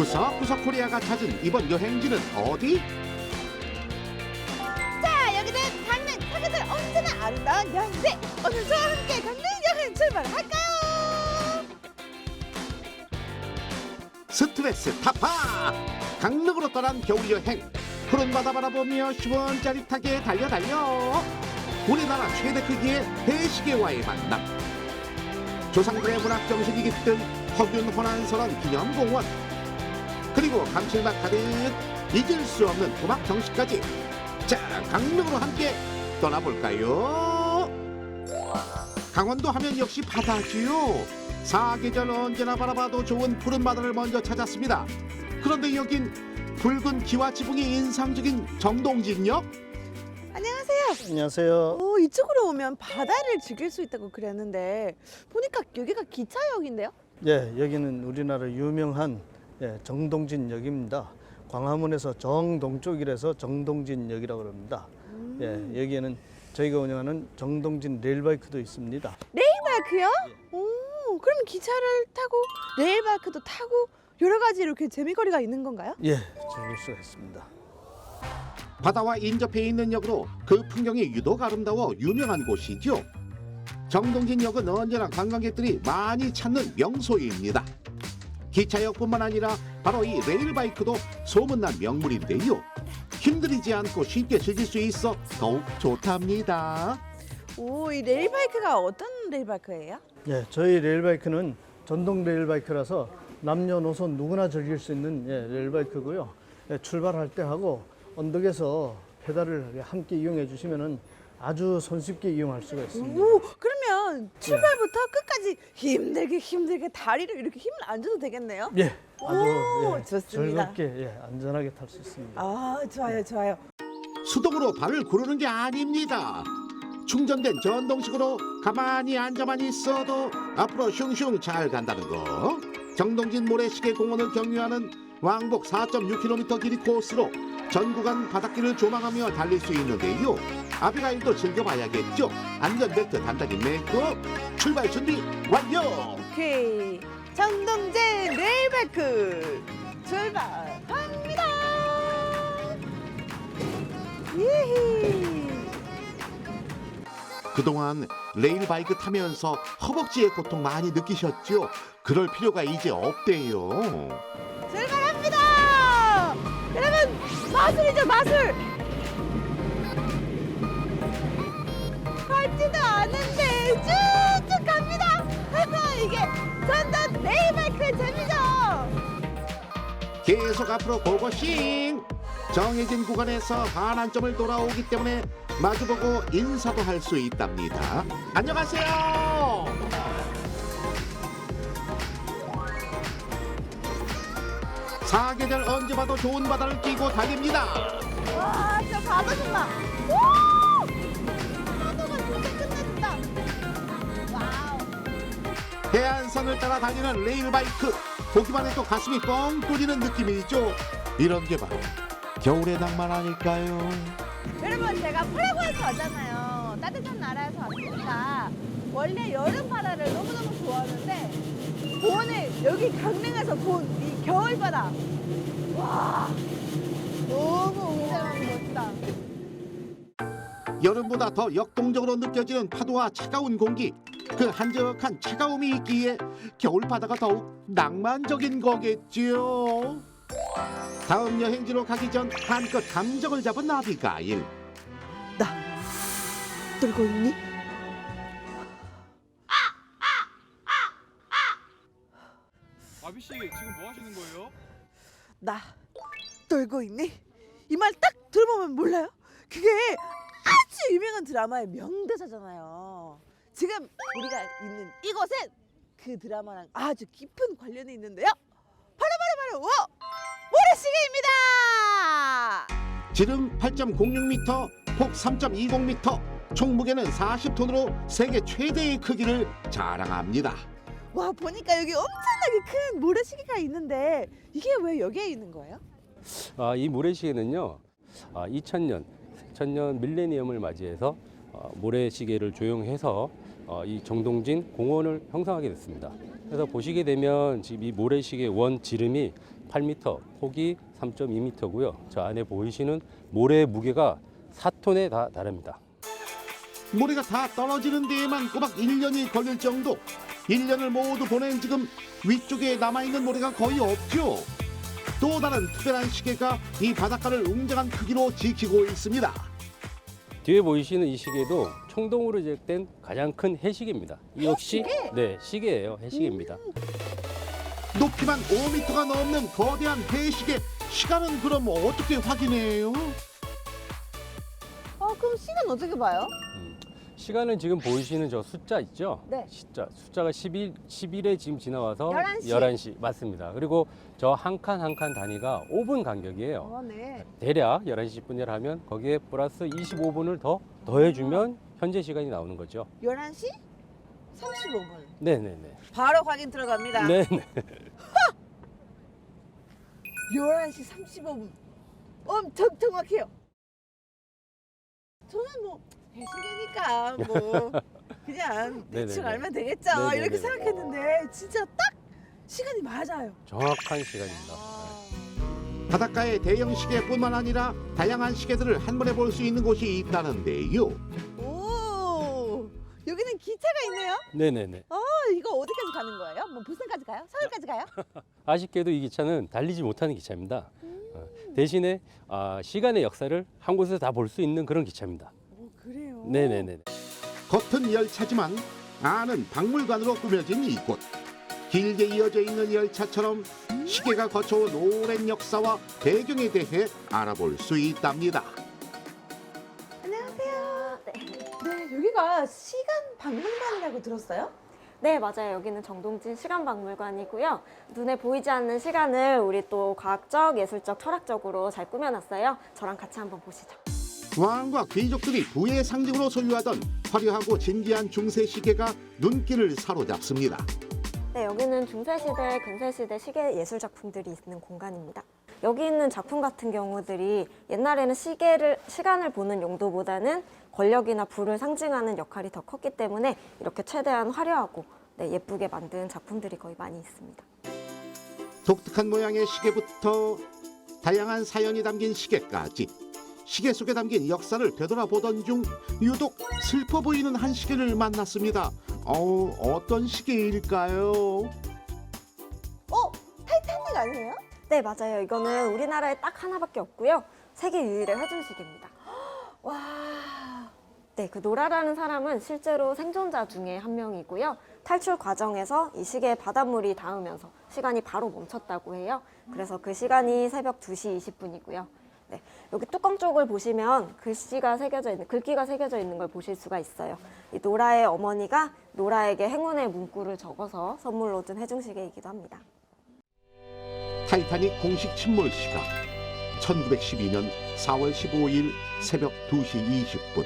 구석구석 코리아가 찾은 이번 여행지는 어디? 자 여기는 강릉 사계절 언제나 아름다운 여행지 오늘 저와 함께 강릉 여행 출발할까요? 스트레스 타파! 강릉으로 떠난 겨울 여행 푸른 바다 바라보며 시원짜릿하게 달려 달려 우리나라 최대 크기의 대시계와의 만남 조상들의 문학 정신이 깃든 허균 호난설원 기념공원 그리고 감칠맛 가득 잊을 수 없는 도막 정식까지 자 강릉으로 함께 떠나볼까요? 강원도 하면 역시 바다지요. 사계절 언제나 바라봐도 좋은 푸른 바다를 먼저 찾았습니다. 그런데 여긴 붉은 기와 지붕이 인상적인 정동진역? 안녕하세요 안녕하세요. 오 이쪽으로 오면 바다를 즐길 수 있다고 그랬는데 보니까 여기가 기차역인데요? 예, 여기는 우리나라 유명한 예, 정동진역입니다. 광화문에서 정동쪽이라서 정동진역이라고 합니다. 음. 예, 여기에는 저희가 운영하는 정동진 레일바이크도 있습니다. 레일바이크요? 오 그럼 기차를 타고 레일바이크도 타고 여러 가지 이렇게 재미거리가 있는 건가요? 예, 즐길 수가 있습니다. 바다와 인접해 있는 역으로 그 풍경이 유독 아름다워 유명한 곳이죠. 정동진역은 언제나 관광객들이 많이 찾는 명소입니다. 기차역뿐만 아니라 바로 이 레일바이크도 소문난 명물인데요. 힘들이지 않고 쉽게 즐길 수 있어 더욱 좋답니다. 오 이 레일바이크가 어떤 레일바이크예요? 예, 저희 레일바이크는 전동 레일바이크라서 남녀노소 누구나 즐길 수 있는 예, 레일바이크고요. 예, 출발할 때 하고 언덕에서 페달을 함께 이용해 주시면은 아주 손쉽게 이용할 수가 있습니다. 오 그러면 출발부터 끝까지 힘들게 힘들게 다리를 이렇게 힘을 안 줘도 되겠네요? 예, 아주 오, 예, 좋습니다. 즐겁게 예, 안전하게 탈 수 있습니다. 아 좋아요 좋아요 수동으로 발을 구르는 게 아닙니다. 충전된 전동식으로 가만히 앉아만 있어도 앞으로 슝슝 잘 간다는 거. 정동진 모래시계 공원을 경유하는 왕복 4.6km 길이 코스로 전 구간 바닷길을 조망하며 달릴 수 있는데요. 아비가일도 즐겨봐야겠죠. 안전벨트 단단히 매고 출발 준비 완료. 오케이 정동진 레일바이크 출발합니다 예히 그동안 레일바이크 타면서 허벅지의 고통 많이 느끼셨죠? 그럴 필요가 이제 없대요. 마술이죠 마술! 밟지도 않은데 쭉쭉 갑니다! 이게 전동 레일바이크의 재미죠! 계속 앞으로 고고싱! 정해진 구간에서 반환점을 돌아오기 때문에 마주보고 인사도 할 수 있답니다. 안녕하세요 사계절 언제 봐도 좋은 바다를 끼고 달립니다 와, 진짜 바다 좋다. 오! 파도가 진짜 끝내준다. 와우. 해안선을 따라 달리는 레일바이크 보기만 해도 가슴이 뻥 뚫리는 느낌이죠 이런 게 바로 겨울의 낭만 아닐까요? 여러분, 제가 프라구에서 왔잖아요. 따뜻한 나라에서 왔으니까 원래 여름 바다를 너무너무 좋아하는데 오늘 여기 강릉에서 본 이 겨울 바다. 와, 너무 웅장하고 멋있다. 여름보다 더 역동적으로 느껴지는 파도와 차가운 공기 그 한적한 차가움이 있기에 겨울 바다가 더욱 낭만적인 거겠지요 다음 여행지로 가기 전 한껏 감정을 잡은 나비가일 나 들고 있니? 하시는 거예요? 나 떨고 있니? 이 말 딱 들어보면 몰라요? 그게 아주 유명한 드라마의 명대사잖아요. 지금 우리가 있는 이곳은 그 드라마랑 아주 깊은 관련이 있는데요. 바로 바로 바로 워! 모래시계입니다. 지름 8.06m 폭 3.20m 총 무게는 40톤으로 세계 최대의 크기를 자랑합니다 와 보니까 여기 엄청나게 큰 모래시계가 있는데 이게 왜 여기에 있는 거예요? 아, 이 모래시계는요, 아, 2000년, 2000년 밀레니엄을 맞이해서 어, 모래시계를 조용해서 어, 이 정동진 공원을 형성하게 됐습니다. 그래서 보시게 되면 지금 이 모래시계 원 지름이 8m, 폭이 3.2m고요. 저 안에 보이시는 모래의 무게가 4톤에 다 다릅니다. 모래가 다 떨어지는 데에만 꼬박 1년이 걸릴 정도 1년을 모두 보낸 지금 위쪽에 남아있는 모래가 거의 없죠 또 다른 특별한 시계가 이 바닷가를 웅장한 크기로 지키고 있습니다 뒤에 보이시는 이 시계도 청동으로 제작된 가장 큰 해시계입니다. 이 역시 네 시계예요. 해시계입니다. 높이만 5m가 넘는 거대한 해시계 시간은 그럼 어떻게 확인해요? 어 그럼 시간 어떻게 봐요? 시간은 지금 보이시는 저 숫자 있죠? 네. 숫자 숫자가 11 11에 지금 지나와서 11시. 11시 맞습니다. 그리고 저 한 칸 한 칸 단위가 5분 간격이에요. 어, 네. 대략 11시 10분이라 하면 거기에 플러스 25분을 더 더해주면 현재 시간이 나오는 거죠. 11시 35분. 네네네. 바로 확인 들어갑니다. 네네. 11시 35분. 엄청 정확해요. 저는 뭐 해시계니까 뭐 그냥 대충 네네네. 알면 되겠죠. 네네네. 이렇게 생각했는데 진짜 딱 시간이 맞아요. 정확한 시간입니다. 바닷가의 대형 시계뿐만 아니라 다양한 시계들을 한 번에 볼 수 있는 곳이 있다는데요 오 여기는 기차가 있네요. 네네네. 어 이거 어디까지 가는 거예요? 뭐 부산까지 가요? 서울까지 가요? 아쉽게도 이 기차는 달리지 못하는 기차입니다. 어, 대신에 아, 시간의 역사를 한 곳에서 다 볼 수 있는 그런 기차입니다. 오 그래요. 네네네. 겉은 열차지만 안은 박물관으로 꾸며진 이곳 길게 이어져 있는 열차처럼 시계가 거쳐온 오랜 역사와 배경에 대해 알아볼 수 있답니다 안녕하세요. 네 여기가 시간 박물관이라고 들었어요? 네, 맞아요. 여기는 정동진 시간박물관이고요. 눈에 보이지 않는 시간을 우리 또 과학적, 예술적, 철학적으로 잘 꾸며놨어요. 저랑 같이 한번 보시죠. 왕과 귀족들이 부의 상징으로 소유하던 화려하고 진귀한 중세 시계가 눈길을 사로잡습니다 네, 여기는 중세시대, 근세시대 시계 예술 작품들이 있는 공간입니다. 여기 있는 작품 같은 경우들이 옛날에는 시계를, 시간을 보는 용도보다는 권력이나 부를 상징하는 역할이 더 컸기 때문에 이렇게 최대한 화려하고 네, 예쁘게 만든 작품들이 거의 많이 있습니다. 독특한 모양의 시계부터 다양한 사연이 담긴 시계까지 시계 속에 담긴 역사를 되돌아보던 중 유독 슬퍼 보이는 한 시계를 만났습니다. 어, 어떤 시계일까요? 어 타이타닉 아니에요? 네, 맞아요. 이거는 우리나라에 딱 하나밖에 없고요. 세계 유일의 회준시계입니다. 와. 네, 그 노라라는 사람은 실제로 생존자 중에 한 명이고요. 탈출 과정에서 이 시계에 바닷물이 닿으면서 시간이 바로 멈췄다고 해요. 그래서 그 시간이 새벽 2시 20분이고요. 네, 여기 뚜껑 쪽을 보시면 글씨가 새겨져 있는 글귀가 새겨져 있는 걸 보실 수가 있어요. 이 노라의 어머니가 노라에게 행운의 문구를 적어서 선물로 준 해중시계이기도 합니다. 타이타닉 공식 침몰 시각 1912년 4월 15일 새벽 2시 20분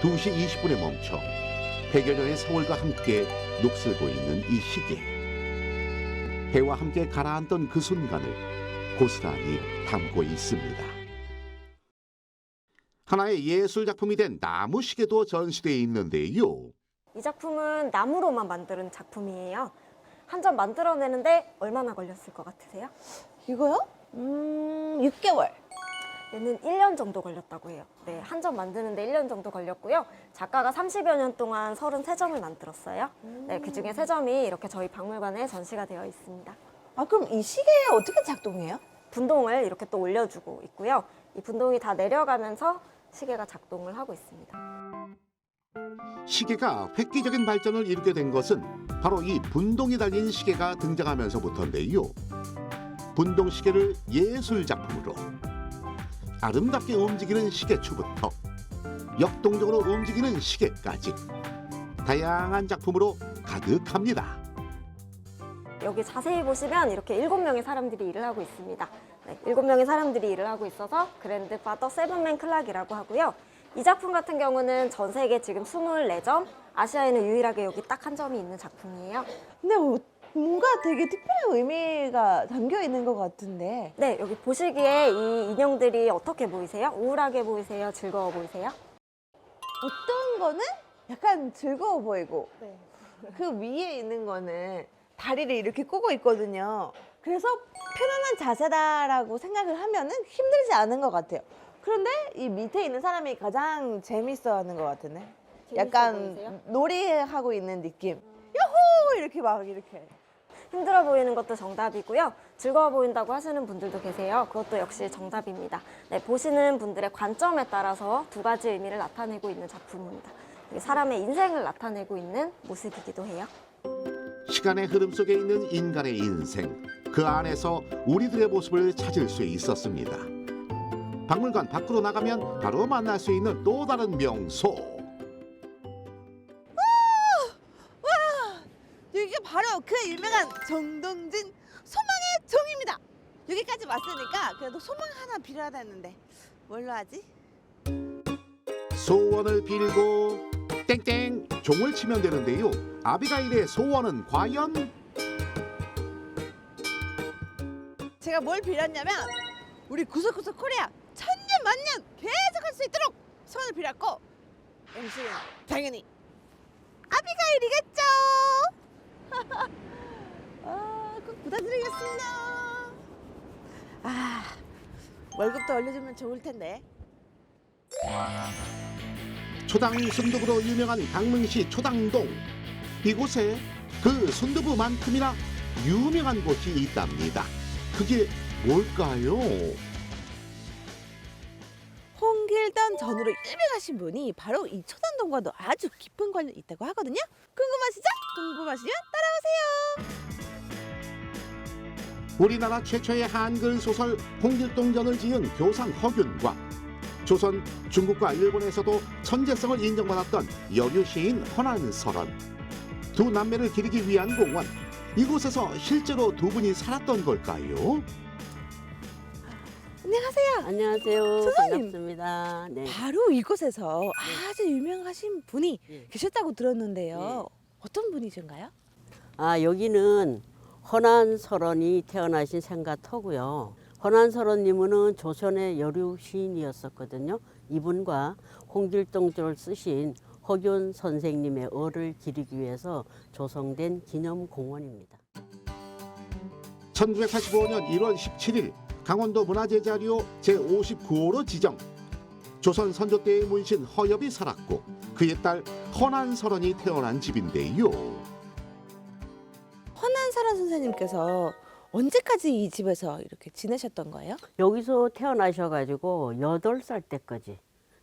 2시 20분에 멈춰 100여 년의 세월과 함께 녹슬고 있는 이 시계 해와 함께 가라앉던 그 순간을 고스란히 담고 있습니다 하나의 예술 작품이 된 나무 시계도 전시되어 있는데요 이 작품은 나무로만 만드는 작품이에요. 한 점 만들어내는데 얼마나 걸렸을 것 같으세요? 이거요? 음 6개월. 얘는 1년 정도 걸렸다고 해요. 네, 한 점 만드는데 1년 정도 걸렸고요. 작가가 30여 년 동안 33점을 만들었어요. 네, 그 중에 3점이 이렇게 저희 박물관에 전시가 되어 있습니다. 아 그럼 이 시계 어떻게 작동해요? 분동을 이렇게 또 올려주고 있고요. 이 분동이 다 내려가면서 시계가 작동을 하고 있습니다. 시계가 획기적인 발전을 이루게 된 것은 바로 이 분동이 달린 시계가 등장하면서부터인데요. 분동 시계를 예술 작품으로 아름답게 움직이는 시계추부터 역동적으로 움직이는 시계까지 다양한 작품으로 가득합니다. 여기 자세히 보시면 이렇게 일곱 명의 사람들이 일을 하고 있습니다. 네, 일곱 명의 사람들이 일을 하고 있어서 그랜드 파더 세븐맨 클락이라고 하고요. 이 작품 같은 경우는 전 세계 지금 24점, 아시아에는 유일하게 여기 딱 한 점이 있는 작품이에요. 근데 뭐, 뭔가 되게 특별한 의미가 담겨 있는 것 같은데. 네, 여기 보시기에 이 인형들이 어떻게 보이세요? 우울하게 보이세요? 즐거워 보이세요? 어떤 거는 약간 즐거워 보이고 그 위에 있는 거는 다리를 이렇게 꼬고 있거든요. 그래서 편안한 자세다라고 생각을 하면은 힘들지 않은 것 같아요. 그런데 이 밑에 있는 사람이 가장 재밌어 하는 것 같은데. 재밌어 약간 보이세요? 놀이하고 있는 느낌. 요호 이렇게 막 이렇게. 힘들어 보이는 것도 정답이고요. 즐거워 보인다고 하시는 분들도 계세요. 그것도 역시 정답입니다. 네, 보시는 분들의 관점에 따라서 두 가지 의미를 나타내고 있는 작품입니다. 사람의 인생을 나타내고 있는 모습이기도 해요. 시간의 흐름 속에 있는 인간의 인생 그 안에서 우리들의 모습을 찾을 수 있었습니다. 박물관 밖으로 나가면 바로 만날 수 있는 또 다른 명소. 여기가 바로 그 유명한 정동진 소망의 종입니다. 여기까지 왔으니까 그래도 소망 하나 빌어야 되는데 뭘로 하지? 소원을 빌고 땡땡 종을 치면 되는데요. 아비가일의 소원은 과연 제가 뭘 빌었냐면 우리 구석구석 코리아 천년 만년 계속 할 수 있도록 소원을 빌었고 MC는 당연히 아비가일이겠죠. 아, 꼭 부탁드리겠습니다. 아, 월급도 올려주면 좋을 텐데. 초당 순두부로 유명한 강릉시 초당동 이곳에 그 순두부만큼이나 유명한 곳이 있답니다. 그게 뭘까요? 홍길동 전으로 유명하신 분이 바로 이 초단동과도 아주 깊은 관련이 있다고 하거든요. 궁금하시죠? 궁금하시면 따라오세요. 우리나라 최초의 한글 소설 홍길동전을 지은 교상 허균과 조선, 중국과 일본에서도 천재성을 인정받았던 여류 시인 허난설원 두 남매를 기리기 위한 공원 이곳에서 실제로 두 분이 살았던 걸까요? 안녕하세요. 안녕하세요. 선생님. 반갑습니다. 네. 바로 이곳에서 아주 유명하신 분이 예. 계셨다고 들었는데요. 어떤 분이신가요? 아 여기는 허난설원이 태어나신 생가터고요. 허난설원님은 조선의 여류 시인이었었거든요. 이분과 홍길동조를 쓰신 허균 선생님의 얼을 기리기 위해서 조성된 기념공원입니다. 1985년 1월 17일 강원도 문화재 자료 제59호로 지정 조선 선조 때의 문신 허엽이 살았고 그의 딸 허난설원이 태어난 집인데요. 허난사란 선생님께서 언제까지 이 집에서 이렇게 지내셨던 거예요? 여기서 태어나셔가지고 여덟 살 때까지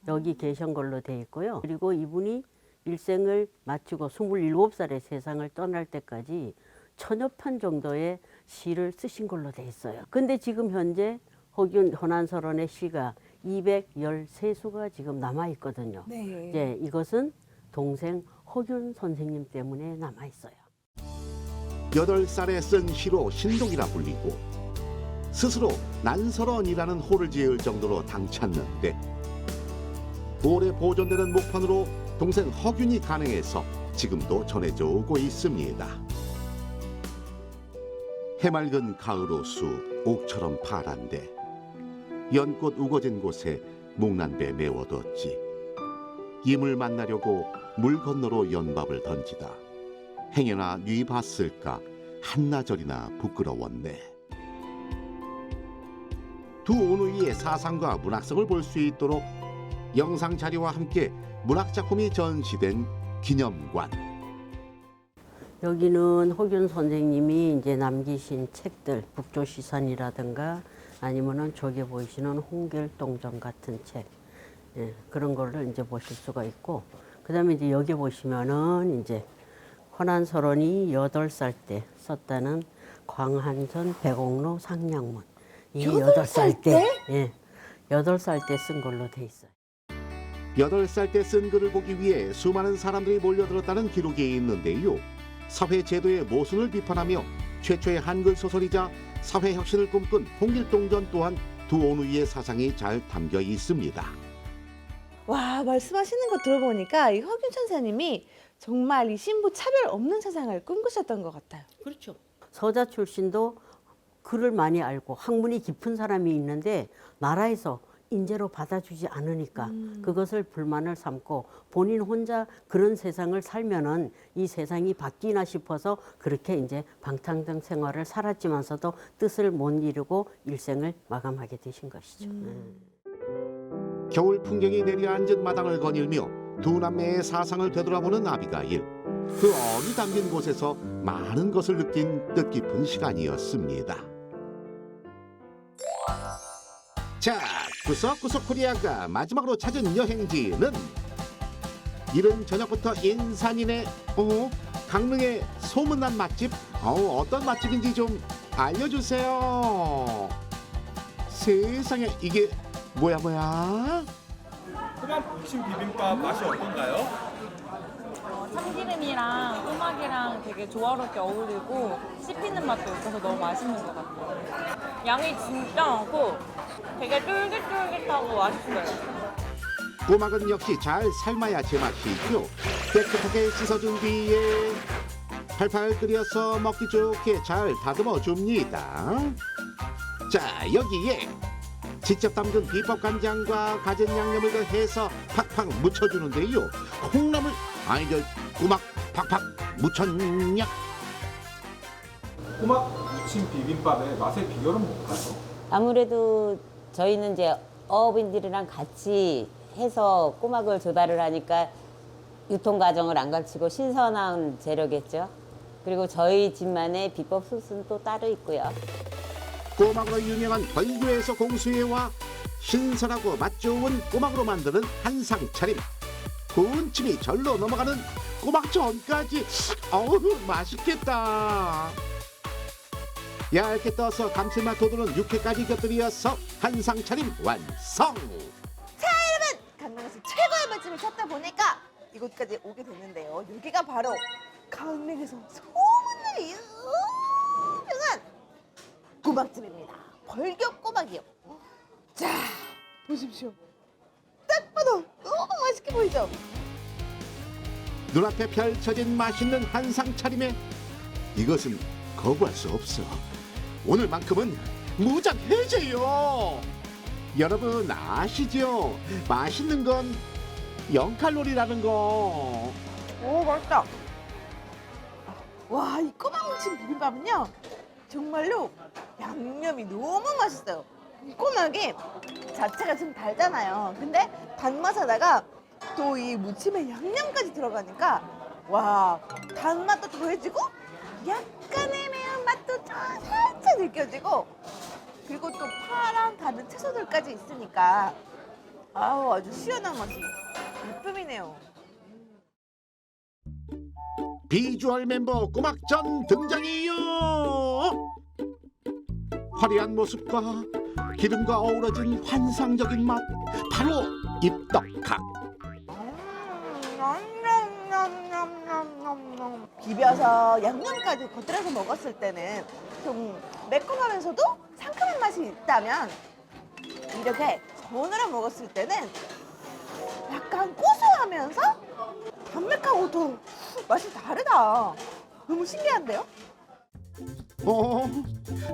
여기 계신 걸로 돼 있고요. 그리고 이분이 일생을 마치고 27살에 세상을 떠날 때까지 천여 편 정도의 시를 쓰신 걸로 돼 있어요. 근데 지금 현재 허균 허난설원의 시가 213수가 지금 남아 있거든요. 네. 이제 이것은 동생 허균 선생님 때문에 남아 있어요. 여덟 살에 쓴 시로 신동이라 불리고 스스로 난설원이라는 호를 지을 정도로 당찼는데 오래 보존되는 목판으로 동생 허균이 가능해서 지금도 전해져 오고 있습니다. 해맑은 가을 호수 옥처럼 파란데 연꽃 우거진 곳에 목난배 메워뒀지 임을 만나려고 물 건너로 연밥을 던지다 행여나 뉘 봤을까 한나절이나 부끄러웠네. 두 온우이의 사상과 문학성을 볼 수 있도록 영상 자료와 함께 문학 작품이 전시된 기념관. 여기는 호균 선생님이 이제 남기신 책들, 북조 시선이라든가 아니면은 저기 보이시는 홍길동전 같은 책, 예, 그런 거를 이제 보실 수가 있고, 그 다음에 이제 여기 보시면은 이제 허난설원이 여덟 살 때 썼다는 광한전 백옥로 상냥문. 이 여덟 여덟 살살 때? 예, 여덟 살 때 쓴 걸로 돼 있어요. 여덟 살 때 쓴 글을 보기 위해 수많은 사람들이 몰려들었다는 기록이 있는데요. 사회 제도의 모순을 비판하며 최초의 한글 소설이자 사회 혁신을 꿈꾼 홍길동전 또한 두 온우이의 사상이 잘 담겨 있습니다. 와 말씀하시는 거 들어보니까 이 허균 천사님이 정말 이 신부 차별 없는 세상을 꿈꾸셨던 것 같아요. 그렇죠. 서자 출신도 글을 많이 알고 학문이 깊은 사람이 있는데 나라에서 인재로 받아주지 않으니까 그것을 불만을 삼고 본인 혼자 그런 세상을 살면은 이 세상이 바뀌나 싶어서 그렇게 이제 방탕장 생활을 살았지만서도 뜻을 못 이루고 일생을 마감하게 되신 것이죠. 네. 겨울 풍경이 내려앉은 마당을 거닐며 두 남매의 사상을 되돌아보는 아비가일. 그 어디 담긴 곳에서 많은 것을 느낀 뜻깊은 시간이었습니다. 자, 구석구석 코리아가 마지막으로 찾은 여행지는 이른 저녁부터 인산이네. 어? 강릉의 소문난 맛집? 어, 어떤 맛집인지 좀 알려주세요. 세상에 이게 뭐야 뭐야? 꼬막 무침 비빔밥 맛이 어떤가요? 어, 참기름이랑 꼬막이랑 되게 조화롭게 어울리고 씹히는 맛도 있어서 너무 맛있는 것 같아요. 양이 진짜 많고 되게 쫄깃쫄깃하고 맛있어요. 꼬막은 역시 잘 삶아야 제맛이죠. 깨끗하게 씻어준 뒤에 팔팔 끓여서 먹기 좋게 잘 다듬어 줍니다. 자 여기에 직접 담근 비법 간장과 가진 양념을 더해서 팍팍 묻혀주는데요. 콩나물 아이들 꼬막 팍팍 묻혔냐? 꼬막 무침 비빔밥의 맛의 비결은 뭔가요? 아무래도 저희는 이제 어업인들이랑 같이 해서 꼬막을 조달을 하니까 유통 과정을 안 갖추고 신선한 재료겠죠. 그리고 저희 집만의 비법 소스는 또 따로 있고요. 꼬막으로 유명한 벌교에서 공수해와 신선하고 맛 좋은 꼬막으로 만드는 한상 차림. 군침이 절로 넘어가는 꼬막 전까지 어우 맛있겠다. 얇게 떠서 감칠맛 돋우는 육회까지 곁들여서 한상 차림 완성. 강릉에서 최고의 맛집을 찾다 보니까 이곳까지 오게 됐는데요. 여기가 바로 강릉에서 소문난 유명한 꼬막집입니다. 벌교 꼬막이요. 자, 보십시오. 딱 봐도 너무 맛있게 보이죠? 눈앞에 펼쳐진 맛있는 한상 차림에 이것은 거부할 수 없어. 오늘만큼은 무장 해제요. 여러분 아시죠? 맛있는 건 0칼로리라는 거. 오, 맛있다. 와, 이 꼬막 무침 비빔밥은요. 정말로 양념이 너무 맛있어요. 이 꼬막이 자체가 좀 달잖아요. 근데 단맛에다가 또 이 무침에 양념까지 들어가니까 와, 단맛도 더해지고 약간의 매운맛도 좀 살짝 느껴지고 그리고 또 파랑 다른 채소들까지 있으니까 아우 아주 시원한 맛이 일품이네요. 비주얼 멤버 꼬막전 등장이요. 화려한 모습과 기름과 어우러진 환상적인 맛 바로. 냠냠냠냠냠냠. 비벼서 양념까지 곁들여서 먹었을 때는 좀 매콤하면서도 상큼한 맛이 있다면 이렇게 전으로 먹었을 때는 약간 고소하면서 담백하고 더 맛이 다르다. 너무 신기한데요? 어,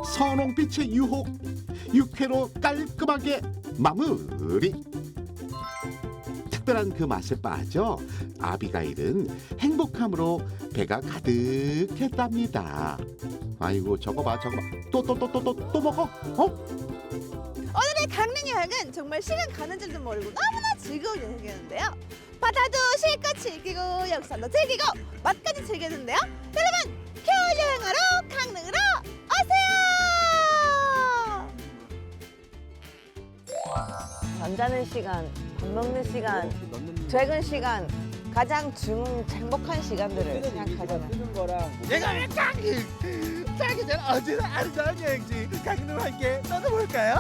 선홍빛의 유혹, 육회로 깔끔하게 마무리. 특별한 그 맛에 빠져 아비가일은 행복함으로 배가 가득했답니다. 아이고 저거 봐 저거 또또 또 또 또 또 먹어 어? 오늘의 강릉 여행은 정말 시간 가는 줄도 모르고 너무나 즐거운 여행이었는데요. 바다도 실컷 즐기고 역사도 즐기고 맛까지 즐겼는데요. 여러분 겨울 여행하러 강릉으로 잠자는 시간, 밥 먹는 시간, 퇴근 시간 가장 중 행복한 시간들을 그냥 가져가. 내가 왜 짱이 짱이 내가 어제는 아름다운 여행지 강릉으로 함께 떠나볼까요?